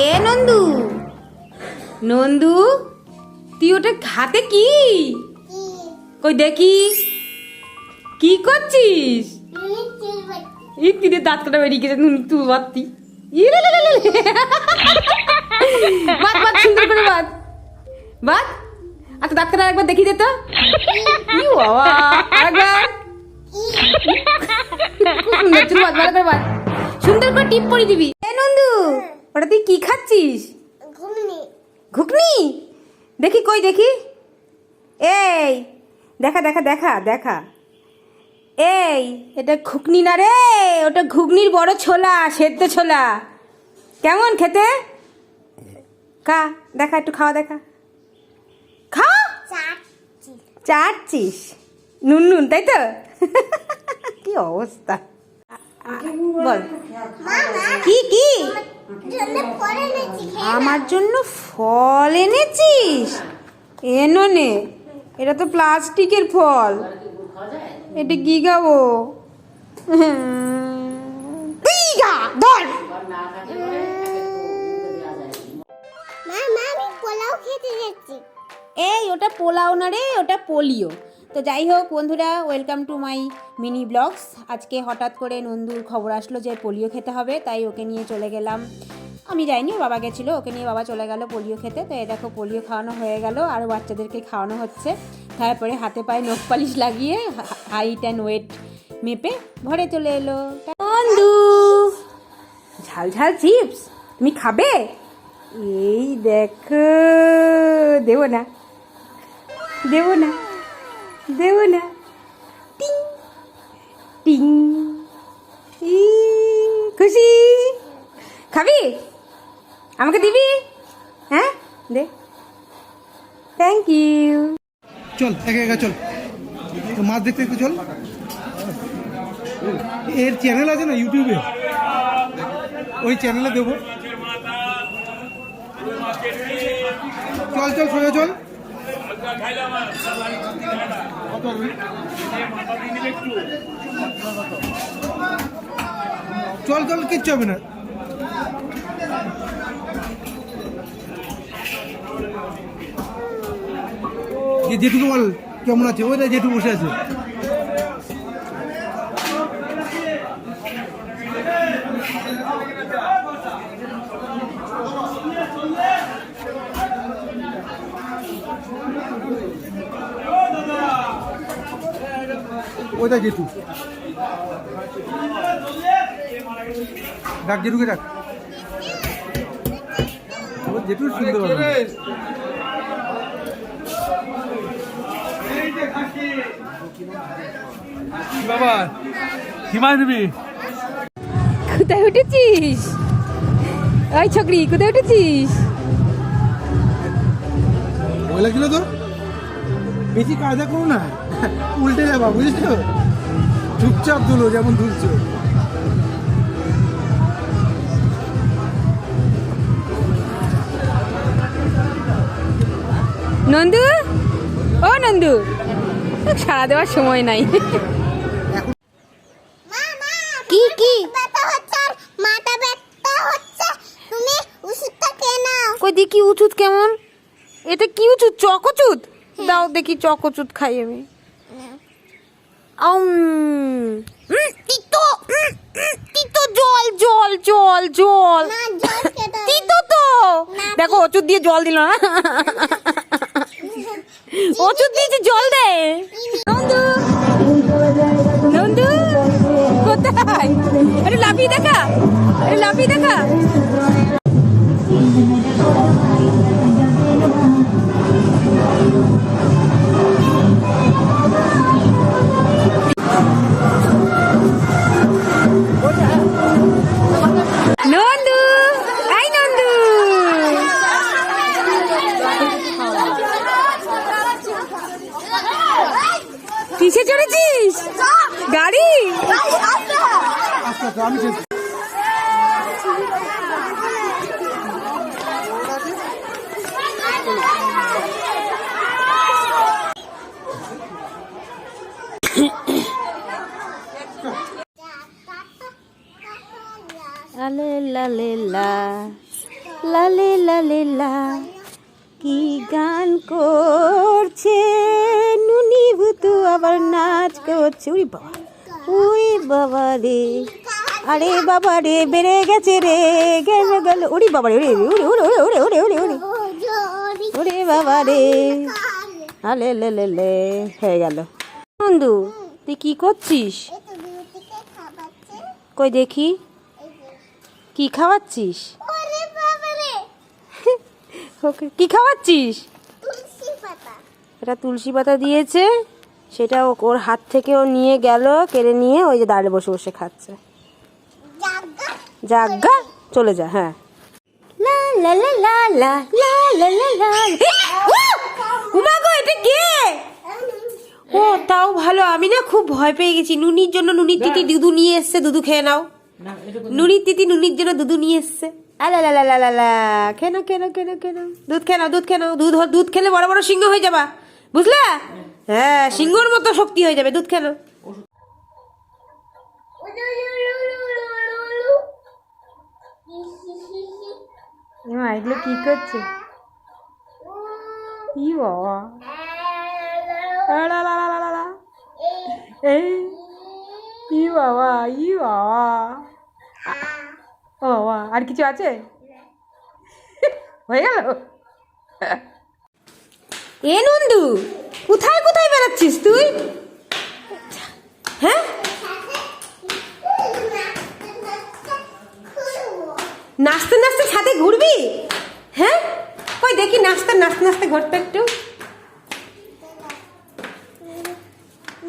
এ নন্দু। নন্দু তুই ওটা হাতে কি? কই দেখি। কি করছিস? ই তিনে দাঁত কাটা বেরিয়ে গেছে নুন তুই বাত্তি বাদ বাদ সুন্দর করে বাদ। বাদ। আচ্ছা দাঁত কাটা একবার দেখিয়ে দে তো। ই বাবা আরেকবার। খুব সুন্দর চুল বাদ ভালো করে বাদ। সুন্দর করে টিপ পরিয়ে দিবি। ওটা তুই কি খাচ্ছিস? ঘুগনি। দেখি কই দেখি। এই দেখা দেখা দেখা দেখা। এই এটা ঘুগনি না রে ওটা ঘুগনির বড় ছোলা সেদ্ধ ছোলা। কেমন খেতে? কা দেখা একটু খাওয়া দেখা। খা? চাটছিস নুন নুন তাই তো? কি অবস্থা? বল কি কি? আমার জন্য ফল এনেছিস? এনো নে। এটা তো প্লাস্টিকের ফল। এটা কি খাব? ধর। এই ওটা পোলাও না রে ওটা পোলিও। তো যাই হোক বন্ধুরা welcome to my mini blogs আজকে হঠাৎ করে নন্দুর খবর আসলো যে পোলিও খেতে হবে তাই ওকে নিয়ে চলে গেলাম। আমি যাইনি বাবা গেছিল ওকে নিয়ে বাবা চলে গেল পোলিও খেতে। তো এ দেখো পোলিও খাওয়ানো হয়ে গেল আর বাচ্চাদেরকে খাওয়ানো হচ্ছে। তারপরে হাতে পায়ে নখ পালিশ লাগিয়ে হাইট অ্যান্ড ওয়েট মেপে ঘরে চলে এলো। বন্ধু ঝাল ঝাল চিপস তুমি খাবে? এই দেখো দেবো না দেবো না। দেবো না টিং টিং। খুশি? খাবি? আমাকে দিবি? হ্যাঁ? দে। থ্যাংক ইউ চল, একা একা চল। মাছ দেখতে দেখতে চল। এর চ্যানেল আছে না ইউটিউবে ওই চ্যানেলে দেবো। চল চল, সোজা চল। চল চল কিচ্ছু হবে না। যে জেঠুকে বল কেমন আছে? ওই জেঠু বসে আছে। ওইটা জেঠু ডাক জেঠুকে ডাক ও জেঠু সুন্দর হবে। বাবা হিমায় নিবি কোথায় উঠেছিস? ওই ছকরি কোথায় উঠেছিস? ভয় লাগছিল তো? বেশি কায়দা করো না। উল্টে যাবা বুঝেছ? চুপচাপ দুলো যেমন দুলছো। নন্দু? ও নন্দু সারা দেওয়ার সময় নাই। কি কি? ব্যথা হচ্ছে মাথা ব্যথা হচ্ছে তুমি ওষুধটা খেয়ে কই দেখি উচুত কেমন? এটা কি উচুত চকচুত? দাও দেখি চকচুত খাই আমি। জল জল জল জল। না জল খেতে হবে। তিতো তো। না, দেখো ওষুধ দিয়ে জল দিল না। ওষুধ দিয়েছে জল দে নন্দু নন্দু কোথায়? আরে লাফিয়ে দেখা আরে লাফিয়ে দেখা। আলে লা লে লা লালে লালে লা কি গান করছে? নুনি ভুতু আবার নাচ করছে। উরি বাবা উই বাবা রে আরে বাবা রে বেড়ে গেছে রে গেল গেল। উরি বাবা রে উড়ে উড়ে উড়ে উড়ে উড়ে উড়ে উড়ে ওরে বাবা রে আলে লে লে লে হয়ে গেল। বন্ধু তুই কি করছিস? কই দেখি। কি খাওয়াচ্ছিস? ওকে কি খাওয়াচ্ছিস? এটা তুলসী পাতা দিয়েছে সেটা ও- ওর হাত থেকে ও নিয়ে গেল কেড়ে নিয়ে ওই যে দাঁড়িয়ে বসে বসে খাচ্ছে। জাগা। চলে যা হ্যাঁ। লা লা লা লা লা লা লা লা লা। উমা গো এটা কে? ও তাও ভালো আমি না খুব ভয় পেয়ে গেছি। নুনির জন্য নুনির তিতি দুধু নিয়ে এসছে দুধু খেয়ে নাও। নুনির তিতি নুনির জন্য দুধু নিয়ে এসছে। কেন কেন কেন কেন দুধ খেয়ে দুধ খেয়ে নাও দুধ দুধ খেলে বড় বড় সিংহ হয়ে যাবা। বুঝলা? হ্যাঁ সিংহর মতো শক্তি হয়ে যাবে, দুধ খেলো। এগুলো কি করছে? ই বাবা। এই ই বাবা ই বাবা? ও আর কিছু আছে? হয়ে গেল? এ নন্দু, কোথায় কোথায় বেড়াচ্ছিস তুই? হ্যাঁ? নাচতে নাচতে ছাদে ঘুরবি? হ্যাঁ? ওই দেখি নাচতে নাচতে নাচতে ঘুরতে একটু।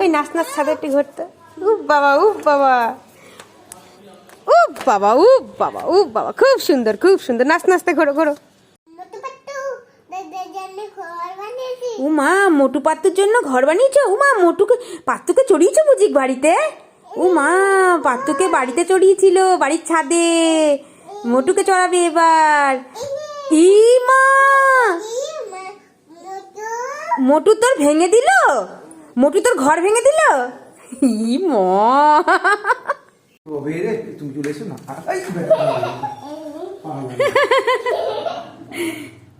ওই নাচ নাচ ছাদে একটু ঘুরতে। উফ বাবা উফ বাবা। বাবা উ বাবা উফ বাবা খুব সুন্দর খুব সুন্দর। নাচ নাচতে ঘোরো ঘোরো। ও মোটু পাত্তুর জন্য ঘর বানিয়েছো? ও মা মোটুকে পাত্তুকে চড়িয়েছো বুঝি বাড়িতে? ও মা পাত্তুকে বাড়িতে চড়িয়েছিল বাড়ির ছাদে। মোটুকে চড়াবে এবার। ই মা! মোটু। তোর ভেঙে দিল? মোটু তোর ঘর ভেঙে দিল? ই মা! কবে রে তুমি চলে এসো না। এই,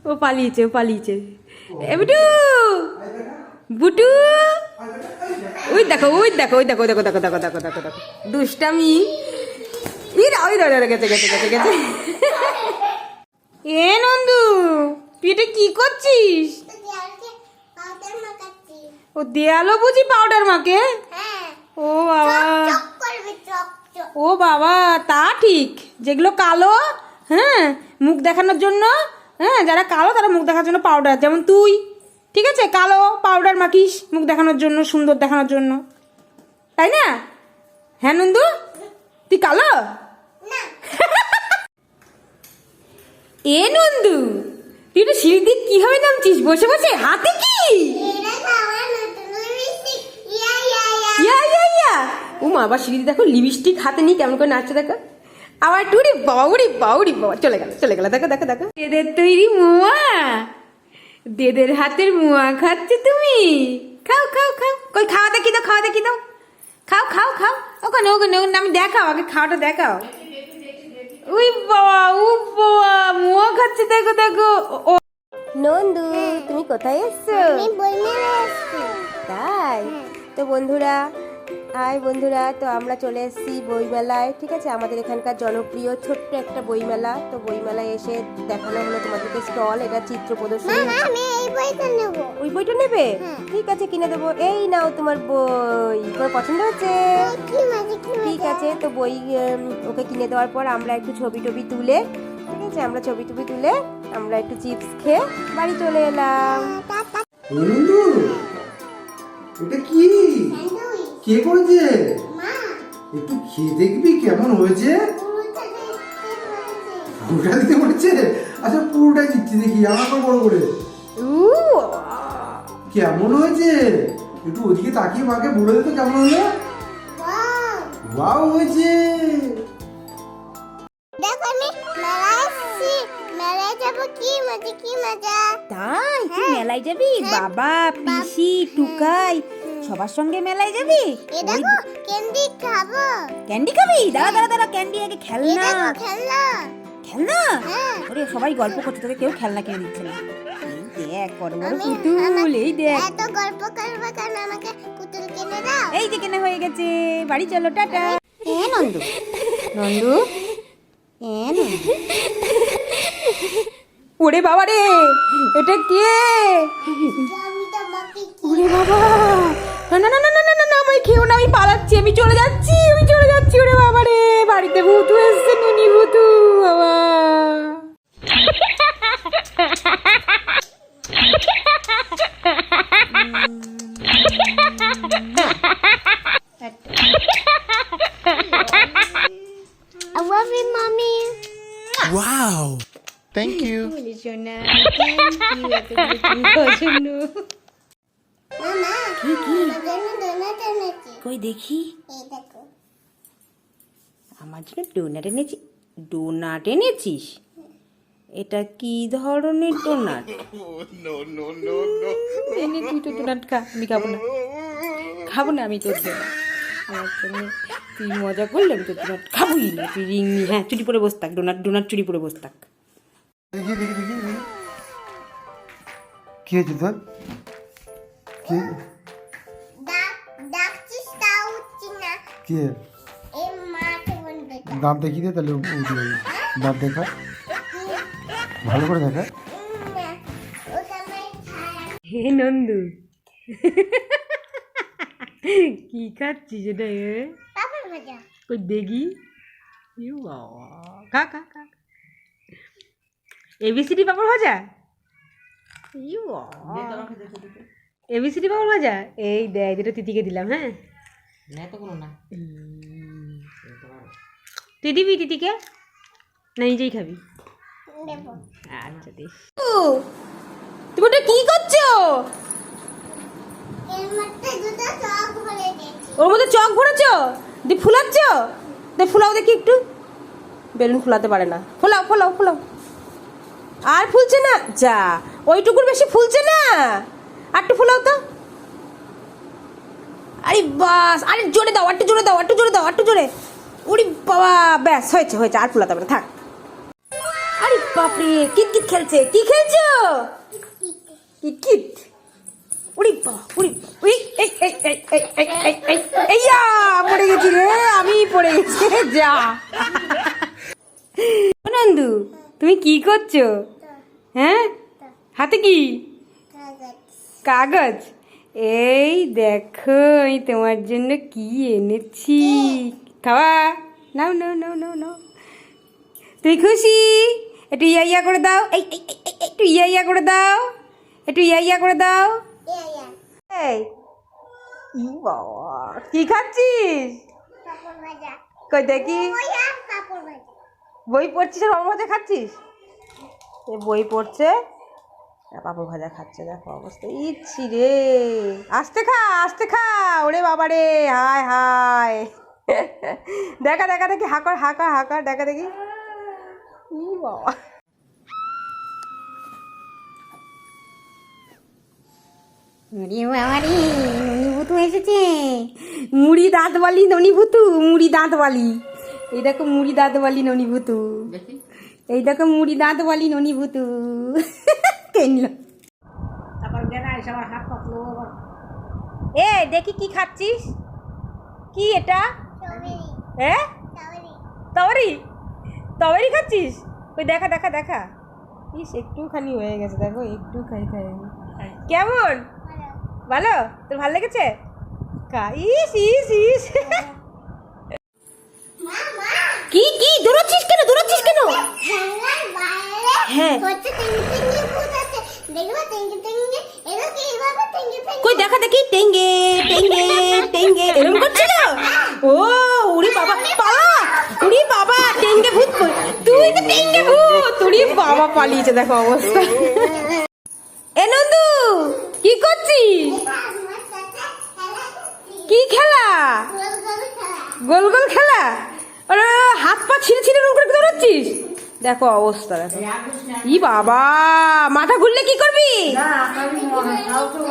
ও পালিয়েছে ও পালিয়েছে। এ বুটু! বুটু। ওই দেখো ওই দেখো ওই দেখো ওই দেখো দেখো দেখো দেখো দেখো দেখো। দুষ্টামি। ইরা ওই ধরে গেছে গেছে গেছে গেছে। এ নন্দু তুই এটা কি করছিস? ও দেয়ালো বুঝি পাউডার মাকে হ্যাঁ। ও বাবা। ও বাবা তা ঠিক। যেগুলো কালো হ্যাঁ মুখ দেখানোর জন্য হ্যাঁ যারা কালো তারা মুখ দেখার জন্য পাউডার যেমন তুই ঠিক আছে? কালো পাউডার মাখিস মুখ দেখানোর জন্য সুন্দর দেখানোর জন্য। তাই না? হ্যাঁ নন্দু? তুই কালো? এ নন্দু তুই তো সিঁড়ি দিয়ে কীভাবে নামছিস? বসে বসে হাতে কি এটা খাওয়া নতুন লিপস্টিক ইয়া ইয়া ইয়া ইয়া ইয়া ইয়া ও মা আবার সিঁড়ি দেখো লিপস্টিক হাতে নিয়ে কেমন করে নাচছে দেখো। আবার টুরি বাউরি বাউরি বাবা চলে গেল চলে গেল দেখো দেখো দেখো। দেদের তৈরি মুয়া। দেদের হাতের মুয়া খাচ্ছে তুমি। খাও খাও খাও। কই খাওয়া দেখি দাও খাওয়া দেখি দাও। খাও খাও খাও। ওখানে ওখানে ওখানে আমি দেখাও আগে খাওয়াটা দেখাও। উই বাবা উ বাবা মুয়া খাচ্ছে দেখো দেখো। ও নন্দু তুমি কোথায় এসছো। তাই? তো বন্ধুরা হাই বন্ধুরা তো আমরা চলে এসেছি বইমেলায় ঠিক আছে? আমাদের এখানকার জনপ্রিয় ছোট্ট একটা বইমেলা। তো বইমেলায় এসে দেখানো হলো তোমাদেরকে স্টল এটা চিত্র প্রদর্শনী। এই ওই বইটা নেবে? হ্যাঁ। ঠিক আছে কিনে দেবো। এই নাও তোমার বই। তোমার পছন্দ হচ্ছে? ঠিক আছে তো বই ওকে কিনে দেওয়ার পর আমরা একটু ছবি টবি তুলে ঠিক আছে? আমরা ছবি টবি তুলে আমরা একটু চিপস খেয়ে বাড়ি চলে এলাম। এটা কি? স্যান্ডউইচ কে করেছে? একটু খেয়ে দেখবি কেমন হয়েছে। পুরোটা দিতে পড়ছে? আচ্ছা পুরোটাই দিচ্ছি দেখি আমার পর বড় করে। উ কেমন হয়েছে? একটু ওদিকে তাকিয়ে মাকে বলে দিত কেমন হলো। ওয়াও। হয়েছে। তাই তুই হ্যাঁ। মেলায় যাবি? বাবা পিসি টুকাই সবার সঙ্গে মেলায় যাবি? এ দেখো ক্যান্ডি খাব। ক্যান্ডি খাবি? দাঁড়া দাঁড়া দাঁড়া ক্যান্ডি আগে এ খেলনা। দেখো খেলনা। খেলনা? হ্যাঁ। ওরে সবাই গল্প করছে তোকে কেউ খেলনা কিনে দিচ্ছে না। দেখ বড় বড় আমি- পুতুল এই দেখ। এত গল্প করবে কেন? আমাকে পুতুল কিনে দাও। এই যে কেনা হয়ে গেছে বাড়ি চলো টাটা। এ নন্দু। নন্দু? এ নন্দু। ওরে বাবা রে এটা কে? আমি ওরে বাবা। না না না না না না আমায় খেও না আমি পালাচ্ছি আমি চলে যাচ্ছি আমি চলে যাচ্ছি ওরে বাবা রে বাড়িতে ভূতু এসছে নুনি ভূতু বাবা I love you, mommy. Wow. Thank you. Thank you, কই দেখি। আমার জন্য ডোনাট এনেছি। ডোনাট এনেছিস? এটা কি ধরনের ডোনাট এনে তুই তো ডোনাট খা আমি খাব না। খাব না আমি তোর ডোনাট আমার জন্য তুই মজা করলে আমি তোর ডোনাট খাবোই না। তুই রিং নি হ্যাঁ চুরি পরে বস থাক ডোনাট ডোনাট চুরি পরে বস থাক। দেখি দেখি দেখি দেখি। কি হয়েছে তোর? কি? কি। দাঁত দেখি দে তাহলে উঠে যাবে দাঁত দেখা। ভালো করে দেখা। হে নন্দু। কি খাচ্ছিস এটা এ? পাপড় ভাজা। দেখি। ইউ বাবা। খা খা খা। এবিসিডি পাপড় ভাজা? ইউ এবিসিডি পাপড় ভাজা? এই দেখ যেটা তিতিকে দিলাম হ্যাঁ? হুম। তুই দিবি তিতিকে না নিজেই খাবি। আচ্ছা দিস তুমি ওটা কি করছ? ওর মধ্যে চক ভরেছো? দি ফুলাচ্ছ? দে ফুলাও দেখি একটু। বেলুন ফুলাতে পারে না। ফোলাও ফোলাও ফোলাও। আর ফুলছে না? যা ওইটুকুর বেশি ফুলছে না। আর একটু ফুলাও তো। আরে বাস আরে জোরে দাও একটু জোরে দাও একটু জোরে দাও একটু জোরে। ওরে বাবা ব্যাস হয়েছে হয়েছে আর ফুলাতে পারে থাক। আরে বাপরে কিট কিট খেলছে কি খেলছো? কিট কিট উড়ি বাবা উড়ি এই এই এই এই এই এই এই এইয়া পড়ে গেছি রে আমি পড়ে গেছি যা। নন্দু তুমি কি করছ? হ্যাঁ? হাতে কি? কাগজ। কাগজ? এই দেখো আমি তোমার জন্য কি এনেছি? খাওয়া? নাও নাও নাও নাও নাও। তুই খুশি? একটু ইয়া ইয়া করে দাও। এই একটু ইয়া ইয়া করে দাও। একটু ইয়া ইয়া করে দাও। এই। বাবা কি খাচ্ছিস? কই দেখি। বই পড়ছিস আর খাচ্ছিস? এ বই পড়ছে? পাপড় ভাজা খাচ্ছে দেখো অবস্থা। ইচ্ছি রে। আস্তে খা আস্তে খা ওরে বাবা রে হায় হায়। দেখা দেখা দেখি হাকর হাকা হাকা দেখা দেখি। ই বাবা। আরে বাবা রে ননিভূতু এসেছে। মুড়ি দাঁতবালি ননিভূতু মুড়ি দাঁতবালি এই দেখো মুড়ি দাঁতবালি ননিভূতু এই দেখো মুড়ি দাঁতবালি ননিভূতু কিনলো এ দেখি কি খাচ্ছিস? কি এটা? হ্যাঁ তবরি তবরি খাচ্ছিস? ওই দেখা দেখা দেখা। ইস একটুখানি হয়ে গেছে দেখো একটুখানি খাই খাই কেমন? ভালো। ভালো? তোর ভালো লেগেছে? খা ইস ইস ইস মা মা কি কি দৌড়চ্ছিস কেন দৌড়চ্ছিস কেন জানলার বাইরে হ্যাঁ। হচ্ছে টিঙ্গি টিঙ্গি ভূত আছে দেখবে টিঙ্গি টিঙ্গি এরা কি এইভাবে টিঙ্গি টিঙ্গি কই, দেখা দেখি। টেঙ্গে টেঙ্গে টেঙ্গে। এরকম করছিল? ও, উড়ি বাবা, পালা। উড়ি বাবা, টেঙ্গে ভূত তুই তো টেঙ্গে ভূত। উড়ি বাবা পালিয়েছে, দেখো অবস্থা। এ নন্দু, কি করছিস? করছি কি খেলা? গোল গোল খেলা? আরে হাত পা ছিঁড়ে ছিঁড়ে রুম করে দৌড়াচ্ছিস? দেখো অবস্থা দেখো। ই বাবা মাথা ঘুরলে কি করবি?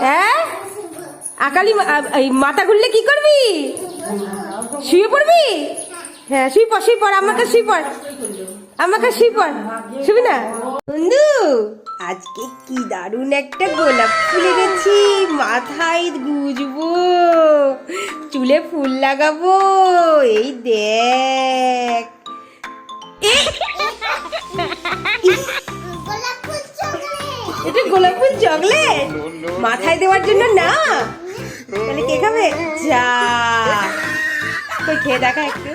হ্যাঁ? আকালি এই মাথা ঘুরলে কি করবি? শুয়ে পড়বি? হ্যাঁ শুয়ে পড় শুয়ে পড় আমাকে শুয়ে পড়। আমাকে শুই পড়। শুবি না? বন্ধু আজকে কি দারুণ একটা গোলাপ ফুলে গেছি মাথায় গুজবো, চুলে ফুল লাগাবো, এই দেখ। এটা গোলাপ ফুল চকলেট? মাথায় দেওয়ার জন্য না? তাহলে কে খাবে? যা। খেয়ে দেখা একটু।